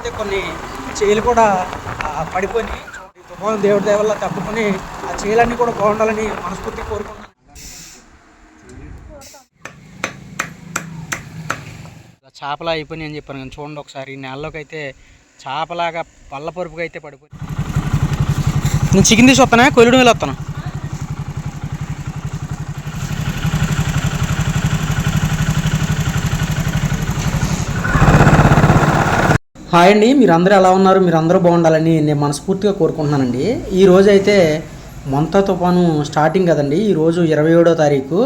అయితే కొన్ని చేలు కూడా పడిపోయి తుఫాను దేవుడి దయ వల్ల తప్పుకొని ఆ చేలన్నీ కూడా బాగుండాలని మనస్ఫూర్తి కోరుకుంటున్నాను. చేపలా అయిపోయినాయి అని చెప్పాను కానీ చూడండి ఒకసారి ఈ నెలలోకి అయితే చేపలాగా పళ్ళ పరుపుగా అయితే పడిపోయి నేను చికెన్ తీసి వస్తానా? కొల్లుడు వెళ్ళి వస్తాను? హాయ్ అండి మీరందరూ ఎలా ఉన్నారు? మీరందరూ బాగుండాలని నేను మనస్ఫూర్తిగా కోరుకుంటున్నానండి. ఈ రోజు అయితే మొంత తుఫాను స్టార్టింగ్ కదండి. ఈరోజు ఇరవై ఏడో తారీఖు.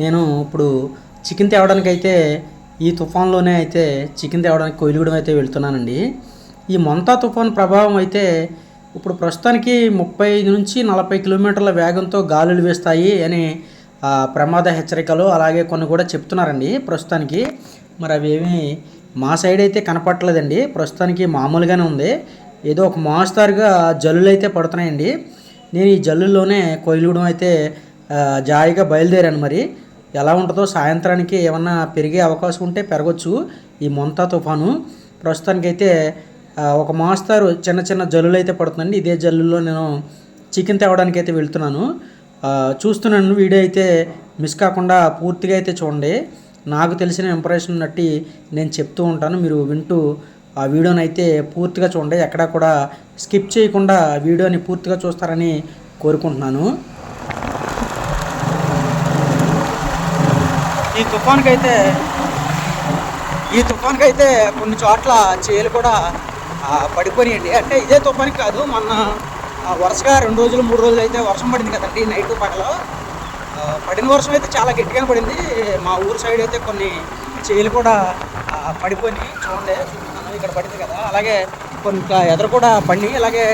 నేను ఇప్పుడు చికెన్ తేవడానికి అయితే ఈ తుఫాన్లోనే అయితే చికెన్ తేవడానికి కొయిలుగూడెం అయితే వెళ్తున్నానండి. ఈ మొంతా తుఫాన్ ప్రభావం అయితే ఇప్పుడు ప్రస్తుతానికి ముప్పై ఐదు నుంచి నలభై కిలోమీటర్ల వేగంతో గాలులు వేస్తాయి అని ప్రమాద హెచ్చరికలు అలాగే కొన్ని కూడా చెప్తున్నారండి ప్రస్తుతానికి. మరి అవి ఏమీ మా సైడ్ అయితే కనపట్టలేదండి ప్రస్తుతానికి మామూలుగానే ఉంది. ఏదో ఒక మోస్తారుగా జల్లులు అయితే పడుతున్నాయండి. నేను ఈ జల్లుల్లోనే కొయిలుగూడెం అయితే జాయిగా బయలుదేరాను మరి. ఎలా ఉంటుందో సాయంత్రానికి ఏమన్నా పెరిగే అవకాశం ఉంటే పెరగచ్చు ఈ మొంతా తుఫాను. ప్రస్తుతానికైతే ఒక మోస్తారు చిన్న చిన్న జల్లులు అయితే పడుతుందండి. ఇదే జల్లుల్లో నేను చికెన్ తేవడానికి అయితే వెళ్తున్నాను చూస్తున్నాను వీడియో అయితే మిస్ కాకుండా పూర్తిగా అయితే చూడండి. నాకు తెలిసిన ఇంప్రెషన్ బట్టి నేను చెప్తూ ఉంటాను. మీరు వింటూ ఆ వీడియోని అయితే పూర్తిగా చూడండి. ఎక్కడా కూడా స్కిప్ చేయకుండా వీడియోని పూర్తిగా చూస్తారని కోరుకుంటున్నాను. ఈ తుఫాన్కి అయితే ఈ తుఫాన్కి అయితే కొన్ని చోట్ల చేలు కూడా పడిపోయాయండి అంటే ఇదే తుఫాన్కి కాదు మొన్న వరుసగా రెండు రోజులు మూడు రోజులు అయితే వర్షం పడింది కదండి నైట్ పగలో. పడిన వర్షం అయితే చాలా గట్టిగా పడింది. మా ఊరు సైడ్ అయితే కొన్ని చేలు కూడా పడిపోయి చూడండి ఇక్కడ పడింది కదా. అలాగే కొన్ని ఎదురు కూడా పడి అలాగే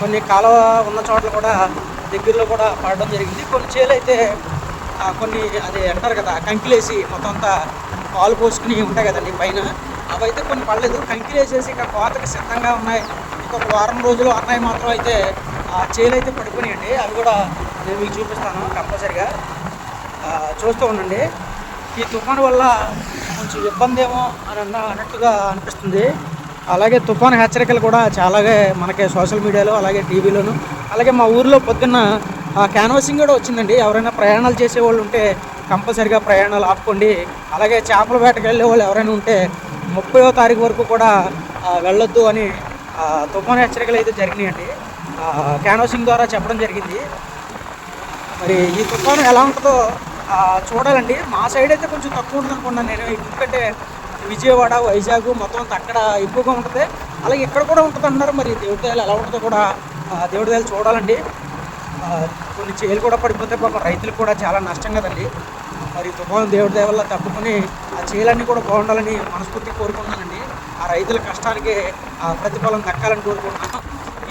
కొన్ని కాలువ ఉన్న చోట్ల కూడా దగ్గరలో కూడా పడడం జరిగింది. కొన్ని చేలు అయితే కొన్ని అది అంటారు కదా కంకిలేసి మొత్తం అంతా పాలు పోసుకుని ఉంటాయి కదండి పైన. అవైతే కొన్ని పడలేదు. కంకిలేసేసి ఇంకా కోతకి సిద్ధంగా ఉన్నాయి. ఇంకొక వారం రోజులు అన్నయ్య మాత్రం అయితే ఆ చేలు అయితే పడిపోయినాయండి. అవి కూడా నేను మీకు చూపిస్తాను కంపల్సరిగా. చూస్తూ ఉండండి. ఈ తుఫాను వల్ల కొంచెం ఇబ్బంది ఏమో అని అన్న అన్నట్టుగా అనిపిస్తుంది. అలాగే తుఫాను హెచ్చరికలు కూడా చాలాగా మనకి సోషల్ మీడియాలో అలాగే టీవీలోను అలాగే మా ఊర్లో పొద్దున్న క్యాన్వాసింగ్ కూడా వచ్చిందండి. ఎవరైనా ప్రయాణాలు చేసే వాళ్ళు ఉంటే కంపల్సరిగా ప్రయాణాలు ఆపుకోండి. అలాగే చేపల వేటకు వెళ్ళే వాళ్ళు ఎవరైనా ఉంటే ముప్పయో తారీఖు వరకు కూడా వెళ్ళొద్దు అని తుఫాను హెచ్చరికలు అయితే జరిగినాయండి. క్యాన్వాసింగ్ ద్వారా చెప్పడం జరిగింది. మరి ఈ తుఫాను ఎలా ఉంటుందో చూడాలండి. మా సైడ్ అయితే కొంచెం తక్కువ ఉంటుంది అనుకున్నాను నేను. ఎందుకంటే విజయవాడ వైజాగ్ మొత్తం అంతా అక్కడ ఎక్కువగా ఉంటుంది. అలాగే ఇక్కడ కూడా ఉంటుంది అన్నారు మరి దేవుడిదయాలు ఎలా ఉంటుందో కూడా ఆ, దేవుడి చూడాలండి. కొన్ని చేలు కూడా పడిపోతే పాపం రైతులకు కూడా చాలా నష్టం కదండి మరి తుఫాను దేవుడి దయ వల్ల తప్పుకొని ఆ చేలన్నీ కూడా బాగుండాలని మనస్ఫూర్తి కోరుకుంటున్నానండి. ఆ రైతుల కష్టానికి ఆ ప్రతిఫలం దక్కాలని కోరుకుంటున్నాను.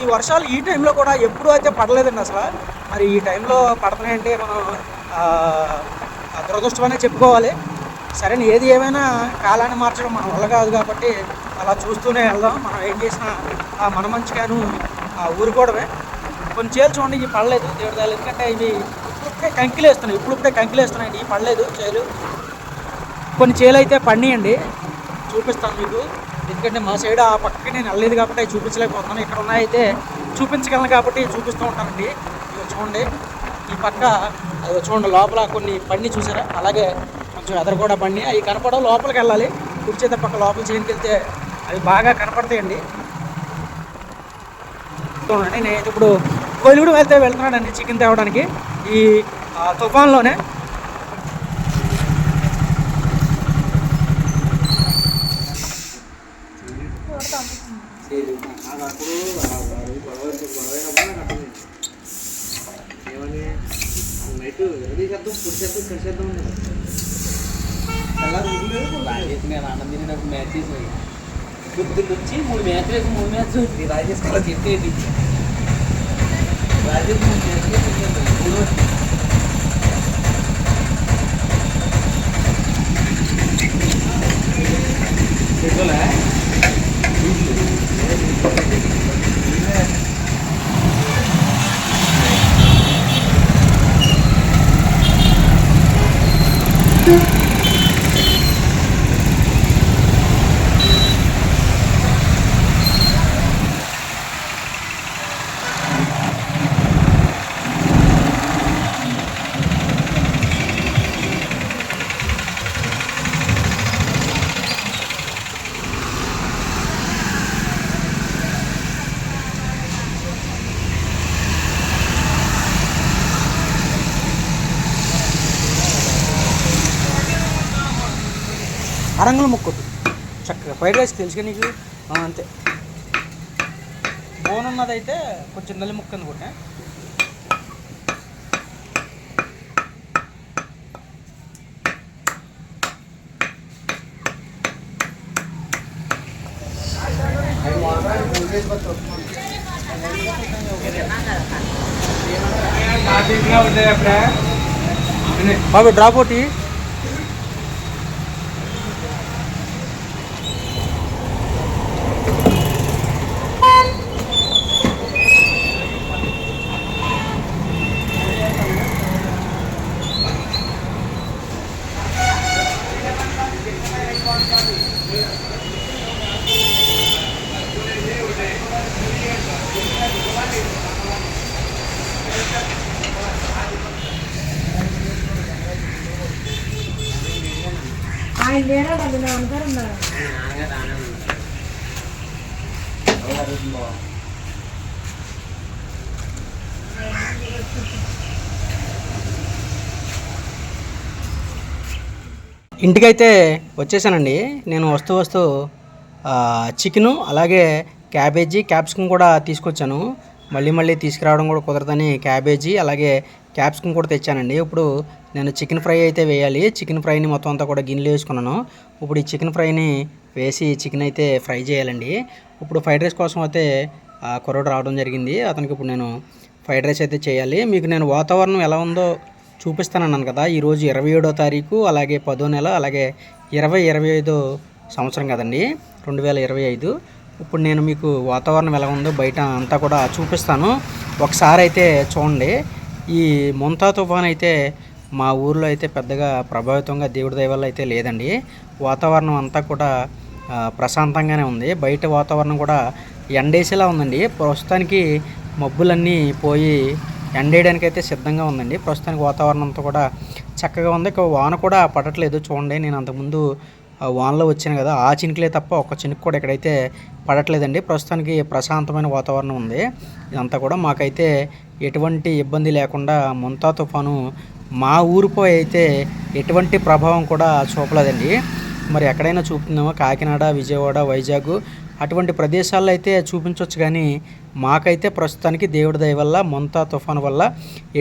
ఈ వర్షాలు ఈ టైంలో కూడా ఎప్పుడూ అయితే పడలేదండి అసలు. మరి ఈ టైంలో పడుతున్నాయంటే మనం దురదృష్టమనే చెప్పుకోవాలి. సరే ఏది ఏమైనా కాలాన్ని మార్చడం మన వల్ల కాదు కాబట్టి అలా చూస్తూనే వెళ్దాం. మనం ఏం చేసినా ఆ మన మంచిగాను ఆ ఊరుకోవడమే. కొన్ని చేలు చూడండి ఇవి పడలేదు. దేవుడి దాని ఎందుకంటే ఇవి ఇప్పుడు కంకిలు వేస్తున్నాయి ఇప్పుడిప్పుడే కంకిలు వేస్తున్నాయి ఇవి పడలేదు చేలు. కొన్ని చేలు అయితే పండియండి. చూపిస్తాను మీకు. ఎందుకంటే మా సైడ్ ఆ పక్కకి నేను వెళ్ళలేదు కాబట్టి అవి చూపించలేకపోతున్నాను. ఇక్కడ ఉన్నాయైతే చూపించగలను కాబట్టి చూపిస్తూ ఉంటానండి. ఇవి చూడండి. ఈ పక్క అది చూడండి లోపల కొన్ని పండి చూసారా? అలాగే కొంచెం ఎదర కూడా పండి అవి కనపడవు లోపలికి వెళ్ళాలి. కుర్చేత పక్క లోపల చేయడానికి వెళ్తే అవి బాగా కనపడతాయండి. చూడండి నేను ఇప్పుడు కొలుగుడు వెళ్తే వెళ్తున్నానండి చికెన్ తేవడానికి. ఈ తుఫాన్లోనే ఆ, తుఫాన్లోనే వచ్చి మూడు మ్యాచ్ వేసి మూడు మ్యాచ్ రాజేష్ కళ చెప్పేది రాజేష్ మూడు మ్యాచ్ మూడు పెట్టుకోలే అరంగులు ముక్కొద్దు చక్కగా ఫ్రైడ్ రైస్ తెలుసుగా నీకు ఆ, అంతే బోన్ ఉన్నదైతే కొంచెం నల్లి ముక్క అనుకుంటా బాబు డ్రాప్ ఒకటి ఆయన లేరా వాళ్ళు నా అందరూ ఉన్నారు ఇంటికైతే వచ్చేసానండి. నేను వస్తూ వస్తూ చికెను అలాగే క్యాబేజీ క్యాప్సికమ్ కూడా తీసుకొచ్చాను. మళ్ళీ మళ్ళీ తీసుకురావడం కూడా కుదరదని క్యాబేజీ అలాగే క్యాప్సికమ్ కూడా తెచ్చానండి. ఇప్పుడు నేను చికెన్ ఫ్రై అయితే వేయాలి. చికెన్ ఫ్రైని మొత్తం అంతా కూడా గిన్నెలు వేసుకున్నాను. ఇప్పుడు ఈ చికెన్ ఫ్రైని వేసి చికెన్ అయితే ఫ్రై చేయాలండి. ఇప్పుడు ఫ్రైడ్ రైస్ కోసం అయితే ఆ కుర్రోడు రావడం జరిగింది. అతనికి ఇప్పుడు నేను ఫ్రైడ్ రైస్ అయితే చేయాలి. మీకు నేను వాతావరణం ఎలా ఉందో చూపిస్తానన్నాను కదా ఈరోజు ఇరవై ఏడో తారీఖు అలాగే పదో నెల అలాగే ఇరవై ఇరవై ఐదో సంవత్సరం కదండి రెండు వేల ఇరవై ఐదు. ఇప్పుడు నేను మీకు వాతావరణం ఎలా ఉందో బయట అంతా కూడా చూపిస్తాను. ఒకసారి అయితే చూడండి ఈ ముంతా తుఫాన్ అయితే మా ఊర్లో అయితే పెద్దగా ప్రభావితంగా దేవుడి దయ వల్ల అయితే లేదండి. వాతావరణం అంతా కూడా ప్రశాంతంగానే ఉంది. బయట వాతావరణం కూడా ఎండేసేలా ఉందండి. ప్రస్తుతానికి మబ్బులన్నీ పోయి ఎండేయడానికి అయితే సిద్ధంగా ఉందండి. ప్రస్తుతానికి వాతావరణం అంతా కూడా చక్కగా ఉంది. ఇక వాన కూడా పడట్లేదు చూడండి. నేను అంతకుముందు వానలో వచ్చాను కదా ఆ చినుకులే తప్ప ఒక చినుకు కూడా ఇక్కడైతే పడట్లేదండి. ప్రస్తుతానికి ప్రశాంతమైన వాతావరణం ఉంది. ఇదంతా కూడా మాకైతే ఎటువంటి ఇబ్బంది లేకుండా ముంతా తుఫాను మా ఊరిపై అయితే ఎటువంటి ప్రభావం కూడా చూపలేదండి. మరి ఎక్కడైనా చూపుతుందేమో కాకినాడ విజయవాడ వైజాగ్ అటువంటి ప్రదేశాల్లో అయితే చూపించవచ్చు కానీ మాకైతే ప్రస్తుతానికి దేవుడి దయ వల్ల మొంతా తుఫాను వల్ల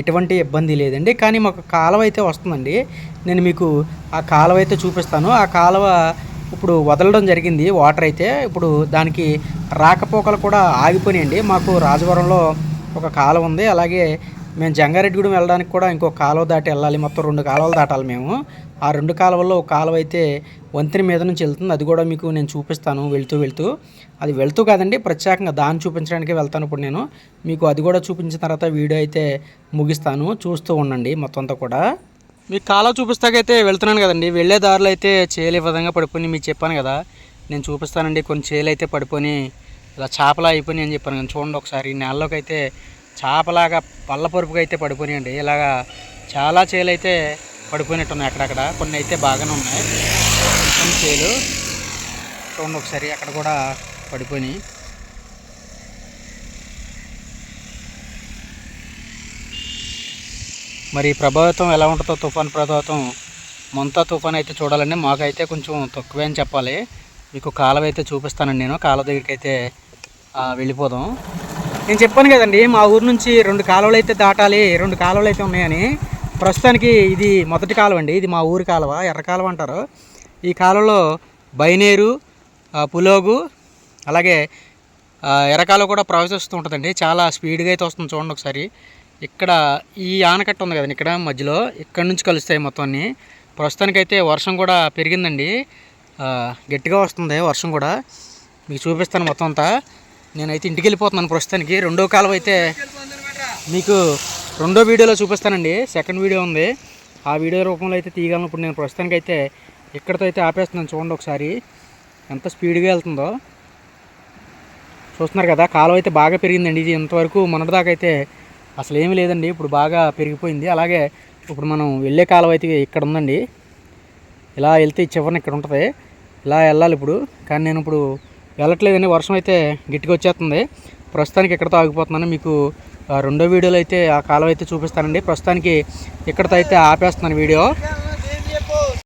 ఎటువంటి ఇబ్బంది లేదండి. కానీ మాకు కాలువ అయితే వస్తుందండి. నేను మీకు ఆ కాలువ అయితే చూపిస్తాను. ఆ కాలువ ఇప్పుడు వదలడం జరిగింది. వాటర్ అయితే ఇప్పుడు దానికి రాకపోకలు కూడా ఆగిపోయినాయండి. మాకు రాజవరంలో ఒక కాలువ ఉంది. అలాగే మేము జంగారెడ్డిగూడెం వెళ్ళడానికి కూడా ఇంకో కాలువ దాటి వెళ్ళాలి. మొత్తం రెండు కాలువలు దాటాలి మేము. ఆ రెండు కాలువల్లో ఒక కాలువ అయితే వంతెన మీద నుంచి వెళ్తుంది. అది కూడా మీకు నేను చూపిస్తాను వెళ్తూ వెళ్తూ. అది వెళ్తూ కాదండి ప్రత్యేకంగా దాన్ని చూపించడానికి వెళ్తాను ఇప్పుడు నేను. మీకు అది కూడా చూపించిన తర్వాత వీడియో అయితే ముగిస్తాను. చూస్తూ ఉండండి మొత్తం అంతా కూడా. మీకు కాలువ చూపిస్తాకైతే వెళ్తున్నాను కదండి. వెళ్ళే దారిలో అయితే చేయలే విధంగా పడిపోయి మీకు చెప్పాను కదా. నేను చూపిస్తానండి. కొన్ని చేలు అయితే పడిపోయి ఇలా చేపలా అయిపోయి అని చెప్పాను కానీ చూడండి ఒకసారి. ఈ నేలలోకి అయితే చేపలాగా పళ్ళ పరుపుగా అయితే పడిపోయినాయండి. ఇలాగా చాలా చేలు అయితే పడిపోయినట్టు ఉన్నాయి అక్కడక్కడ. కొన్ని అయితే బాగానే ఉన్నాయి. కొన్ని చేలు చూడండి ఒకసారి అక్కడ కూడా పడిపోయినాయి. మరి ప్రభావితం ఎలా ఉంటుందో తుఫాన్ ప్రభావితం మొంత తుఫాన్ అయితే చూడాలండి. మాకైతే కొంచెం తక్కువే అని చెప్పాలి. మీకు కాలువ అయితే చూపిస్తానండి నేను. కాలువ దగ్గరికి అయితే వెళ్ళిపోదాం. నేను చెప్పాను కదండి మా ఊరు నుంచి రెండు కాలువలు అయితే దాటాలి రెండు కాలువలు అయితే ఉన్నాయని. ప్రస్తుతానికి ఇది మొదటి కాలువ అండి ఇది మా ఊరి కాలువ ఎర్ర కాలువ అంటారు. ఈ కాలువలో బైనేరు పులోగు అలాగే ఎర్రకాలువ కూడా ప్రవేశిస్తూ ఉంటుందండి. చాలా స్పీడ్గా అయితే వస్తుంది చూడండి ఒకసారి. ఇక్కడ ఈ ఆనకట్ట ఉంది కదండి ఇక్కడ మధ్యలో ఇక్కడ నుంచి కలుస్తాయి మొత్తాన్ని ప్రస్తుతానికైతే వర్షం కూడా పెరిగిందండి. గట్టిగా వస్తుంది వర్షం కూడా. మీకు చూపిస్తాను మొత్తం అంతా. నేనైతే ఇంటికి వెళ్ళిపోతున్నాను ప్రస్తుతానికి. రెండో కాలం అయితే మీకు రెండో వీడియోలో చూపిస్తానండి. సెకండ్ వీడియో ఉంది. ఆ వీడియో రూపంలో అయితే తీయగలను. ఇప్పుడు నేను ప్రస్తుతానికి అయితే ఇక్కడితో అయితే ఆపేస్తున్నాను. చూడండి ఒకసారి ఎంత స్పీడ్గా వెళ్తుందో. చూస్తున్నారు కదా కాలువ అయితే బాగా పెరిగిందండి. ఇది ఇంతవరకు మొన్నటిదాకా అయితే అసలు ఏమీ లేదండి. ఇప్పుడు బాగా పెరిగిపోయింది. అలాగే ఇప్పుడు మనం వెళ్ళే కాలువ అయితే ఇక్కడ ఉందండి. ఇలా వెళ్తే ఈ చివరిన ఇక్కడ ఉంటుంది. ఇలా వెళ్ళాలి ఇప్పుడు. కానీ నేను ఇప్పుడు వెళ్ళట్లేదండి వర్షం అయితే గట్టిగా వచ్చేస్తుంది ప్రస్తుతానికి ఇక్కడతో ఆగిపోతున్నాను. మీకు రెండో వీడియోలో అయితే ఆ కాలం అయితే చూపిస్తానండి. ప్రస్తుతానికి ఇక్కడతో అయితే ఆపేస్తున్నాను వీడియో.